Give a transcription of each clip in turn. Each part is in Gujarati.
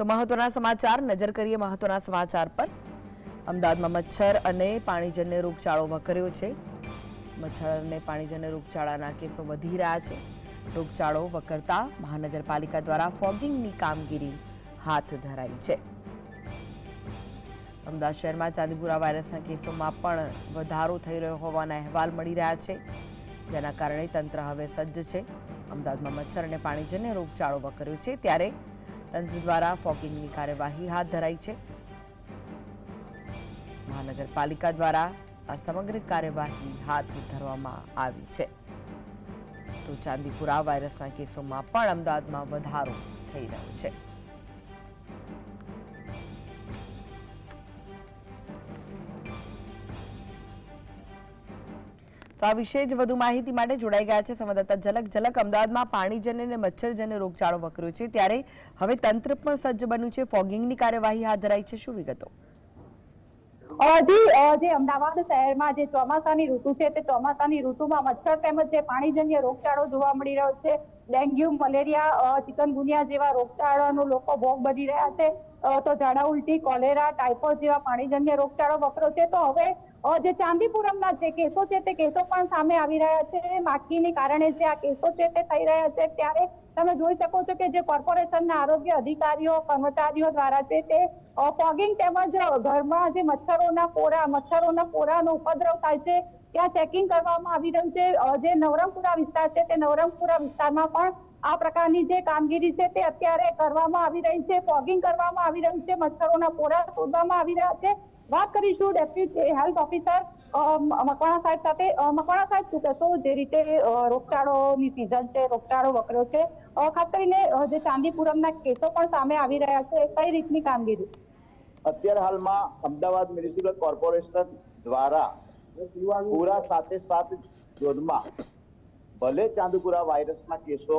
તો મહત્વના સમાચાર, નજર કરીએ મહત્વના સમાચાર પર. અમદાવાદમાં મચ્છર અને પાણીજન્ય રોગચાળો વકર્યો છે. મચ્છર અને પાણીજન્ય રોગચાળાના કેસો વધી રહ્યા છે. રોગચાળો વકરતા મહાનગરપાલિકા દ્વારા ફોગિંગની કામગીરી હાથ ધરાઈ છે. અમદાવાદ શહેરમાં ચાંદીપુરા વાયરસના કેસોમાં પણ વધારો થઈ રહ્યો હોવાના અહેવાલ મળી રહ્યા છે. જેના કારણે તંત્ર હવે સજ્જ છે. અમદાવાદમાં મચ્છર અને પાણીજન્ય રોગચાળો વકર્યો છે. ત્યારે તંત્ર દ્વારા ફોગિંગની કાર્યવાહી હાથ ધરાઈ છે. મહાનગરપાલિકા દ્વારા આ સમગ્ર કાર્યવાહી હાથ ધરવામાં આવી છે. તો ચાંદીપુરા વાયરસના કેસોમાં પણ અમદાવાદમાં વધારો થઈ રહ્યો છે. તો આ વિશે જ વધુ માહિતી માટે જોડાઈ ગયા છે સંવાદદાતા ઝલક. ઝલક અમદાવાદમાં પાણીજન્ય અને મચ્છરજન્ય રોગચાળો વકર્યો છે. ત્યારે હવે તંત્ર પણ સજ્જ બન્યું છે. ફોગિંગની કાર્યવાહી હાથ ધરાઈ છે. શું વિગતો? અમદાવાદ શહેરમાં જે ચોમાસાની ઋતુ છે તે ચોમાસાની ઋતુમાં મચ્છર તેમજ જે પાણીજન્ય રોગચાળો જોવા મળી રહ્યો છે. ડેન્ગ્યુ, મલેરિયા ચિકનગુનિયા જેવા રોગચાળાનો લોકો ભોગ બની રહ્યા છે. તો ઝાડા ઉલટી, કોલેરા, ટાઇફોઇડ જેવા પાણીજન્ય રોગચાળો વકરો છે. તો હવે જે ચાંદીપુરમના જે કેસો છે તે કેસો પણ સામે આવી રહ્યા છે. માખીને કારણે જે આ કેસો છે તે થઈ રહ્યા છે. ત્યારે તમે જોઈ શકો છો કે જે કોર્પોરેશનના આરોગ્ય અધિકારીઓ, કર્મચારીઓ દ્વારા છે તે ફોગિંગ તેમજ ઘરમાં જે મચ્છરોના પોરા, મચ્છરોના પોરાનો ઉપદ્રવ થાય છે. ત્યાં ચેકિંગ કરવામાં આવી રહ્યું છે. જે નવરંગપુરા વિસ્તાર છે, તે નવરંગપુરા વિસ્તારમાં પણ આ પ્રકારની જે કામગીરી છે તે અત્યારે કરવામાં આવી રહી છે. ફોગિંગ કરવામાં આવી રહ્યું છે. મચ્છરોના પોરા શોધવામાં આવી રહ્યા છે. વાત કરીશું ડેપ્યુટી હેલ્થ ઓફિસર મકવાણા સાહેબ સાથે. મકવાણા સાહેબ શું કહેશો જે રીતે રોગચાળોની સિઝન છે, રોગચાળો વકર્યો છે. ખાસ કરીને જે ચાંદીપુરમના કેસો પણ સામે આવી રહ્યા છે. કઈ રીતની કામગીરી? અત્યારે હાલમાં અમદાવાદ મ્યુનિસિપલ કોર્પોરેશન દ્વારા પૂરા સાથે સાથ ઝોનમાં ભલે ચાંદપુરા વાયરસના કેસો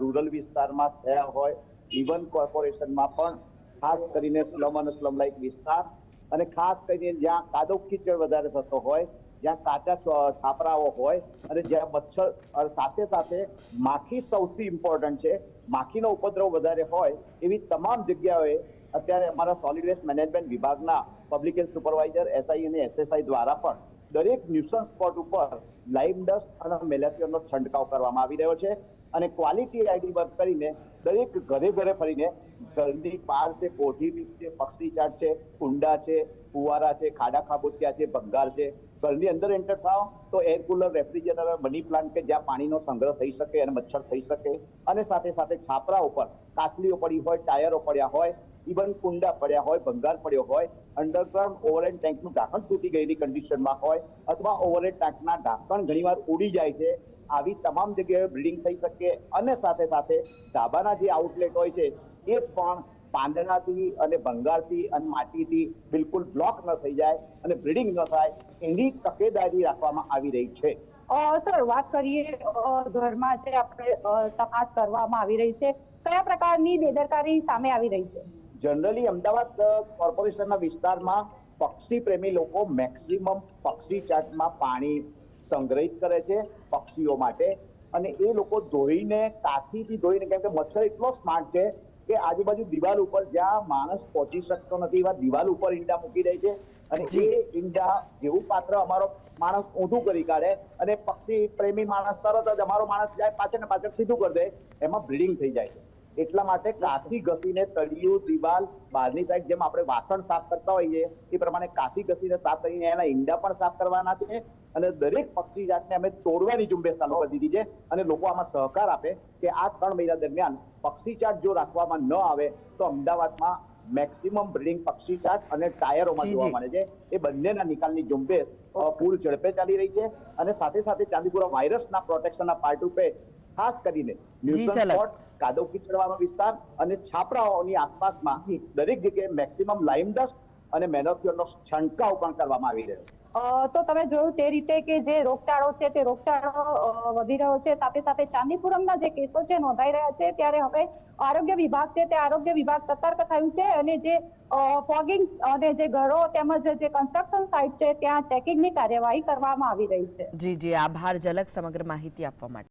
રૂરલ વિસ્તારમાં થયા હોય ઇવન કોર્પોરેશનમાં પણ, ખાસ કરીને સ્લમ અને સ્લમ લાઇક વિસ્તાર, અને ખાસ કરીને જ્યાં કાદવ કીચડ વધારે થતો હોય, જ્યાં કાચા છાપરાઓ હોય, અને જ્યાં મચ્છર સાથે સાથે માખી સૌથી ઇમ્પોર્ટન્ટ છે, માખીનો ઉપદ્રવ વધારે હોય, એવી તમામ જગ્યાઓએ અત્યારે અમારા સોલિડ વેસ્ટ મેનેજમેન્ટ વિભાગના પબ્લિક હેલ્થ સુપરવાઇઝર એસઆઈ અને એસએસઆઈ દ્વારા પણ દરેક ન્યુસન્સ સ્પોટ ઉપર લાઈવ ડસ્ટ અને મેલેપિયરનો છંટકાવ કરવામાં આવી રહ્યો છે અને ક્વોલિટી આઈડી વર્ક કરીને દરેક ઘરે ઘરે ફરીને ઘરની પાર છે કોઠી છે, પક્ષી ચાટ છે, કુંડા છે, ફુવારા છે, ખાડા ખાબોચિયા છે, ભંગાર છે, ઘરની અંદર એન્ટર થાવ તો air cooler refrigerator money plant કે જ્યાં પાણીનો સંગ્રહ થઈ શકે અને મચ્છર થઈ શકે અને સાથે સાથે છાપરા ઉપર, કાસલીઓ પડી હોય, ટાયરો પડ્યા હોય ઇવન કુંડા પડ્યા હોય, ભંગાર પડ્યો હોય અંડરગ્રાઉન્ડ ઓવરહેડ ટેન્કનું ઢાંકણ તૂટી ગયેલી કન્ડિશનમાં હોય, અથવા ઓવરહેડ ટેન્કના ઢાંકણ ઘણીવાર ઉડી જાય છે, આવી તમામ જગ્યાએ બ્લીડિંગ થઈ શકે અને સાથે સાથે ધાબાના જે આઉટલેટ હોય છે, એ પણ પાંદડાથી અને ભંગારથી અને માટીથી બિલકુલ બ્લોક ન થઈ જાય અને બ્લીડિંગ ન થાય, એની તકેદારી રાખવામાં આવી રહી છે. સર, વાત કરીએ ઘરમાં જે આપણે તપાસ કરવામાં આવી રહી છે, કયા પ્રકારની બેદરકારી સામે આવી રહી છે? જનરલી અમદાવાદ કોર્પોરેશનના વિસ્તારમાં પક્ષી પ્રેમી લોકો મેક્સિમમ પક્ષી ચાટમાં પાણી સંગ્રહિત કરે છે પક્ષીઓ માટે. અને એ લોકો ધોઈને કાથીથી ધોઈને કેમ કે મચ્છર એટલો સ્માર્ટ છે કે આજુબાજુ દિવાલ ઉપર જ્યાં માણસ પહોંચી શકતો નથી એવા દિવાલ ઉપર ઈંડા મૂકી દે છે. અને જી. એ ઈંડા જેવું પાત્ર અમારો માણસ ઊંધું કરી કાઢે અને પક્ષી પ્રેમી માણસ તરત જ અમારો માણસ જાય પાછળ ને પાછળ સીધું કરી દે એમાં બ્લીડિંગ થઈ જાય છે. એટલા માટે કાથી ઘસીને તળિયું દિવાલ બહારની સાઈડ જેમ આપણે વાસણ સાફ કરતા હોઈએ એ પ્રમાણે કાથી ઘસીને સાફ કરીને એના ઈંડા પણ સાફ કરવાના છે અને દરેક પક્ષી જાતને અમે તોડવાની ઝુંબેશ ચાલુ કરી દીધી છે અને લોકો આમાં સહકાર આપે કે આ ત્રણ મહિના દરમિયાન પક્ષી ચાટ જો રાખવામાં ન આવે તો અમદાવાદમાં મેક્સિમમ બ્રિડિંગ પક્ષી ચાટ અને ટાયરોમાં જોવા મળે છે. એ બંનેના નિકાલની ઝુંબેશ પૂર ઝડપે ચાલી રહી છે અને સાથે સાથે ચાંદીપુરા વાયરસના પ્રોટેક્શનના પાર્ટ રૂપે ખાસ કરીને ન્યુસન્સ કાદવ કિચડવાનો વિસ્તાર અને છાપરાઓની આસપાસમાં દરેક જગ્યાએ મેક્સિમમ લાઇમ ડસ્ટ અને મેનોથિયોનનો છંટકાવ પણ કરવામાં આવી રહ્યો છે. તો તમે જોયું તે રીતે કે જે રોગચાળો છે તે રોગચાળો વધી રહ્યો છે. સાથે સાથે ચાંદીપુરમના જે કેસો છે નોંધાઈ રહ્યા છે. ત્યારે હવે આરોગ્ય વિભાગ છે તે આરોગ્ય વિભાગ સતર્ક થયું છે અને જે ફોગિંગ અને જે ઘરો તેમજ જે કન્સ્ટ્રક્શન સાઇટ છે ત્યાં ચેકિંગની કાર્યવાહી કરવામાં આવી રહી છે. જી જી. આભાર. ઝલક સમગ્ર માહિતી આપવા માટે.